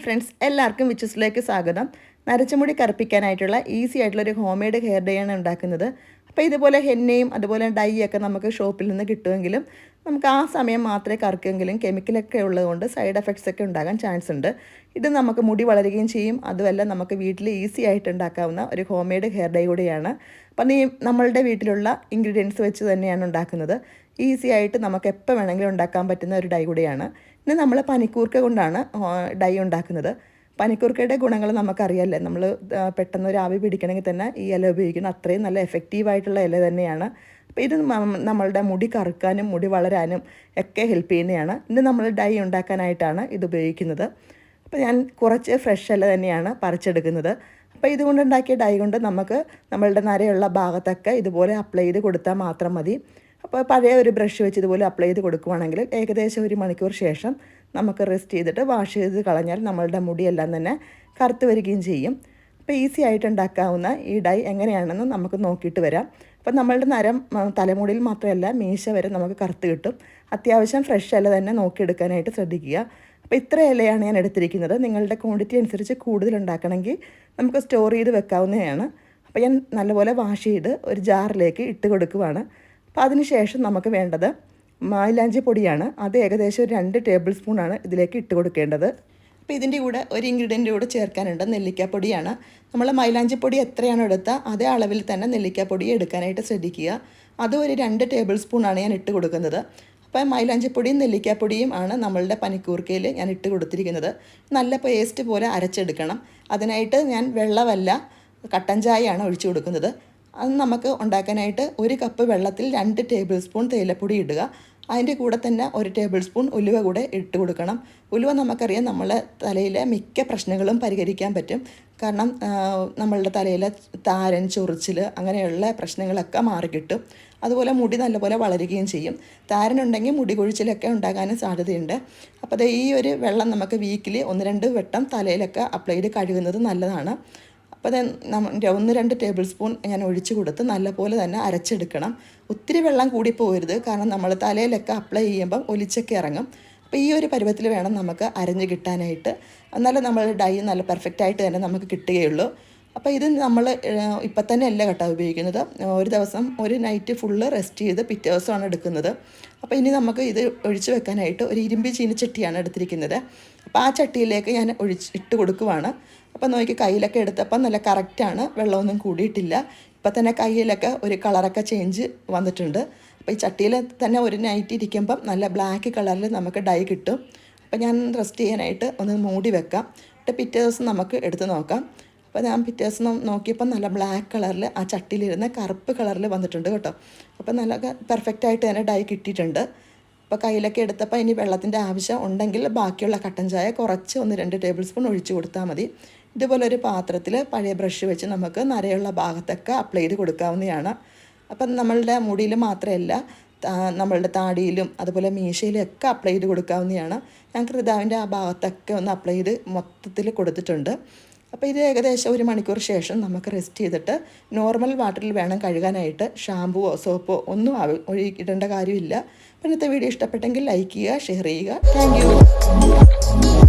Friends എല്ലാവർക്കും വിച്ചസിലേക്ക് സ്വാഗതം. നരച്ചുമുടി കറുപ്പിക്കാനായിട്ടുള്ള easy ആയിട്ടുള്ള ഒരു ഹോം മെയ്ഡ് ഹെയർ ഡേ ആണ് ഉണ്ടാക്കുന്നത്. അപ്പോൾ ഇതുപോലെ ഹെന്നയും അതുപോലെ ഡൈ ഒക്കെ നമുക്ക് ഷോപ്പിൽ നിന്ന് കിട്ടുമെങ്കിലും നമുക്ക് ആ സമയം മാത്രമേ കറക്കുമെങ്കിലും കെമിക്കലൊക്കെ ഉള്ളതുകൊണ്ട് സൈഡ് എഫക്ട്സ് ഒക്കെ ഉണ്ടാകാൻ ചാൻസ് ഉണ്ട്. ഇത് നമുക്ക് മുടി വളരുകയും ചെയ്യും. അതുമല്ല നമുക്ക് വീട്ടിൽ ഈസി ആയിട്ട് ഉണ്ടാക്കാവുന്ന ഒരു ഹോം മെയ്ഡ് ഹെയർ ഡൈ കൂടിയാണ്. അപ്പം നീ നമ്മളുടെ വീട്ടിലുള്ള ഇൻഗ്രീഡിയൻസ് വെച്ച് തന്നെയാണ് ഉണ്ടാക്കുന്നത്. ഈസി ആയിട്ട് നമുക്ക് എപ്പോൾ വേണമെങ്കിലും ഉണ്ടാക്കാൻ പറ്റുന്ന ഒരു ഡൈ കൂടിയാണ്. ഇന്ന് നമ്മൾ പനിക്കൂർക്ക കൊണ്ടാണ് ഡൈ ഉണ്ടാക്കുന്നത്. പനിക്കൂർക്കയുടെ ഗുണങ്ങൾ നമുക്കറിയാമല്ലേ നമ്മൾ പെട്ടെന്ന് ഒരു ആവി പിടിക്കണമെങ്കിൽ തന്നെ ഈ ഇല ഉപയോഗിക്കണം അത്രയും നല്ല എഫക്റ്റീവായിട്ടുള്ള ഇല തന്നെയാണ്. അപ്പോൾ ഇത് നമ്മളുടെ മുടി കറുക്കാനും മുടി വളരാനും ഒക്കെ ഹെൽപ്പ് ചെയ്യുന്നതാണ്. ഇന്ന് നമ്മൾ ഡൈ ഉണ്ടാക്കാനായിട്ടാണ് ഇത് ഉപയോഗിക്കുന്നത്. അപ്പോൾ ഞാൻ കുറച്ച് ഫ്രഷ് ഇല തന്നെയാണ് പറിച്ചെടുക്കുന്നത്. അപ്പോൾ ഇതുകൊണ്ടുണ്ടാക്കിയ ഡൈ കൊണ്ട് നമുക്ക് നമ്മളുടെ നരയുള്ള ഭാഗത്തൊക്കെ ഇതുപോലെ അപ്ലൈ ചെയ്ത് കൊടുത്താൽ മാത്രം മതി. അപ്പോൾ പഴയ ഒരു ബ്രഷ് വെച്ച് ഇതുപോലെ അപ്ലൈ ചെയ്ത് കൊടുക്കുവാണെങ്കിൽ ഏകദേശം ഒരു മണിക്കൂർ ശേഷം നമുക്ക് റെസ്റ്റ് ചെയ്തിട്ട് വാഷ് ചെയ്ത് കളഞ്ഞാൽ നമ്മളുടെ മുടിയെല്ലാം തന്നെ കറുത്ത് വരികയും ചെയ്യും. അപ്പോൾ ഈസി ആയിട്ട് ഉണ്ടാക്കാവുന്ന ഈ ഡൈ എങ്ങനെയാണെന്ന് നമുക്ക് നോക്കിയിട്ട് വരാം. അപ്പം നമ്മളുടെ നരം തലമുടിയിൽ മാത്രമല്ല മീശ വരെ നമുക്ക് കറുത്ത് കിട്ടും. അത്യാവശ്യം ഫ്രഷ് അല്ല തന്നെ നോക്കിയെടുക്കാനായിട്ട് ശ്രദ്ധിക്കുക. അപ്പോൾ ഇത്ര ഇലയാണ് ഞാൻ എടുത്തിരിക്കുന്നത്. നിങ്ങളുടെ ക്വാണ്ടിറ്റി അനുസരിച്ച് കൂടുതൽ ഉണ്ടാക്കണമെങ്കിൽ നമുക്ക് സ്റ്റോർ ചെയ്ത് വെക്കാവുന്നതാണ്. അപ്പോൾ ഞാൻ നല്ലപോലെ വാഷ് ചെയ്ത് ഒരു ജാറിലേക്ക് ഇട്ട് കൊടുക്കുവാണ്. അപ്പോൾ അതിന് ശേഷം നമുക്ക് വേണ്ടത് മൈലാഞ്ചി പൊടിയാണ്. അത് ഏകദേശം ഒരു രണ്ട് ടേബിൾ സ്പൂണാണ് ഇതിലേക്ക് ഇട്ട് കൊടുക്കേണ്ടത്. അപ്പോൾ ഇതിന്റെ കൂടെ ഒരു ഇൻഗ്രീഡിയന്റ് കൂടെ ചേർക്കാനുണ്ട്. നെല്ലിക്കാപ്പൊടിയാണ് നമ്മൾ മൈലാഞ്ചി പൊടി എത്രയാണോ എടുത്താൽ അതേ അളവിൽ തന്നെ നെല്ലിക്കാപ്പൊടി എടുക്കാനായിട്ട് ശ്രദ്ധിക്കുക. അതും ഒരു രണ്ട് ടേബിൾ സ്പൂണാണ് ഞാൻ ഇട്ട് കൊടുക്കുന്നത്. അപ്പോൾ മൈലാഞ്ചിപ്പൊടിയും നെല്ലിക്കാപ്പൊടിയും ആണ് നമ്മളുടെ പനിക്കൂർക്കയിൽ ഞാൻ ഇട്ട് കൊടുത്തിരിക്കുന്നത്. നല്ല പേസ്റ്റ് പോലെ അരച്ചെടുക്കണം. അതിനായിട്ട് ഞാൻ വെള്ളമല്ല കട്ടൻ ചായയാണ് ഒഴിച്ചു കൊടുക്കുന്നത്. അത് നമുക്ക് ഉണ്ടാക്കാനായിട്ട് ഒരു കപ്പ് വെള്ളത്തിൽ രണ്ട് ടേബിൾ സ്പൂൺ തേയിലപ്പൊടി ഇടുക. അതിന്റെ കൂടെ തന്നെ ഒരു ടേബിൾ സ്പൂൺ ഉലുവ കൂടെ ഇട്ട് കൊടുക്കണം. ഉലുവ നമുക്കറിയാം നമ്മളെ തലയിലെ മിക്ക പ്രശ്നങ്ങളും പരിഹരിക്കാൻ പറ്റും. കാരണം നമ്മളുടെ തലയിലെ താരൻ ചൊറിച്ചിൽ അങ്ങനെയുള്ള പ്രശ്നങ്ങളൊക്കെ മാറിക്കിട്ടും അതുപോലെ മുടി നല്ലപോലെ വളരുകയും ചെയ്യും. താരനുണ്ടെങ്കിൽ മുടി കൊഴിച്ചിലൊക്കെ ഉണ്ടാകാനും സാധ്യതയുണ്ട്. അപ്പോൾ അത് ഈ ഒരു വെള്ളം നമുക്ക് വീക്കിലി ഒന്ന് രണ്ട് വട്ടം തലയിലൊക്കെ അപ്ലൈ ചെയ്ത് കഴുകുന്നത് നല്ലതാണ്. അപ്പോൾ അത് ഒന്ന് രണ്ട് ടേബിൾ സ്പൂൺ ഞാൻ ഒഴിച്ച് കൊടുത്ത് നല്ലപോലെ തന്നെ അരച്ചെടുക്കണം. ഒത്തിരി വെള്ളം കൂടി പോകരുത് കാരണം നമ്മൾ തലയിലൊക്കെ അപ്ലൈ ചെയ്യുമ്പം ഒലിച്ചൊക്കെ ഇറങ്ങും. അപ്പോൾ ഈ ഒരു പരുവത്തിൽ വേണം നമുക്ക് അരഞ്ഞ് കിട്ടാനായിട്ട്. എന്നാലും നമ്മൾ ഡൈ നല്ല പെർഫെക്റ്റായിട്ട് തന്നെ നമുക്ക് കിട്ടുകയുള്ളൂ. അപ്പോൾ ഇത് നമ്മൾ ഇപ്പം തന്നെ അല്ല കേട്ടോ ഉപയോഗിക്കുന്നത്. ഒരു ദിവസം ഒരു നൈറ്റ് ഫുള്ള് റെസ്റ്റ് ചെയ്ത് പിറ്റേ ദിവസമാണ് എടുക്കുന്നത്. അപ്പോൾ ഇനി നമുക്ക് ഇത് ഒഴിച്ച് വെക്കാനായിട്ട് ഒരു ഇരുമ്പ് ചീനിച്ചട്ടിയാണ് എടുത്തിരിക്കുന്നത്. അപ്പോൾ ആ ചട്ടിയിലേക്ക് ഞാൻ ഒഴിച്ച് ഇട്ട് കൊടുക്കുവാണ്. അപ്പോൾ നോക്കി കയ്യിലൊക്കെ എടുത്തപ്പോൾ നല്ല കറക്റ്റാണ് വെള്ളമൊന്നും കൂടിയിട്ടില്ല. ഇപ്പം തന്നെ കയ്യിലൊക്കെ ഒരു കളറൊക്കെ ചേഞ്ച് വന്നിട്ടുണ്ട്. അപ്പോൾ ഈ ചട്ടിയിൽ തന്നെ ഒരു നൈറ്റ് ഇരിക്കുമ്പം നല്ല ബ്ലാക്ക് കളറിൽ നമുക്ക് ഡൈ കിട്ടും. അപ്പോൾ ഞാൻ റെസ്റ്റ് ചെയ്യാനായിട്ട് ഒന്ന് മൂടി വെക്കാം. എന്നിട്ട് പിറ്റേ ദിവസം നമുക്ക് എടുത്ത് നോക്കാം. അപ്പോൾ ഞാൻ പിറ്റേ ദിവസം നോക്കിയപ്പോൾ നല്ല ബ്ലാക്ക് കളറിൽ ആ ചട്ടിയിലിരുന്ന കറുപ്പ് കളറിൽ വന്നിട്ടുണ്ട് കേട്ടോ. അപ്പോൾ നല്ല പെർഫെക്റ്റ് ആയിട്ട് തന്നെ ഡൈ കിട്ടിയിട്ടുണ്ട്. അപ്പോൾ കയ്യിലൊക്കെ എടുത്തപ്പോൾ ഇനി വെള്ളത്തിന്റെ ആവശ്യം ഉണ്ടെങ്കിൽ ബാക്കിയുള്ള കട്ടൻ ചായ കുറച്ച് ഒന്ന് രണ്ട് ടേബിൾ സ്പൂൺ ഒഴിച്ച് കൊടുത്താൽ മതി. ഇതുപോലെ ഒരു പാത്രത്തിൽ പഴയ ബ്രഷ് വെച്ച് നമുക്ക് നരയുള്ള ഭാഗത്തൊക്കെ അപ്ലൈ ചെയ്ത് കൊടുക്കാവുന്നതാണ്. അപ്പം നമ്മളുടെ മുടിയിൽ മാത്രമല്ല നമ്മളുടെ താടിയിലും അതുപോലെ മീശയിലും ഒക്കെ അപ്ലൈ ചെയ്ത് കൊടുക്കാവുന്നതാണ്. ഞാൻ കൃതാവിന്റെ ആ ഭാഗത്തൊക്കെ ഒന്ന് അപ്ലൈ ചെയ്ത് മൊത്തത്തിൽ കൊടുത്തിട്ടുണ്ട്. അപ്പോൾ ഇത് ഏകദേശം ഒരു മണിക്കൂർ ശേഷം നമുക്ക് റെസ്റ്റ് ചെയ്തിട്ട് നോർമൽ വാട്ടറിൽ വേണം കഴുകാനായിട്ട് ഷാമ്പുവോ സോപ്പോ ഒന്നും ഒഴിക്കിടേണ്ട കാര്യമില്ല. ഇന്നത്തെ വീഡിയോ ഇഷ്ടപ്പെട്ടെങ്കിൽ ലൈക്ക് ചെയ്യുക ഷെയർ ചെയ്യുക. താങ്ക്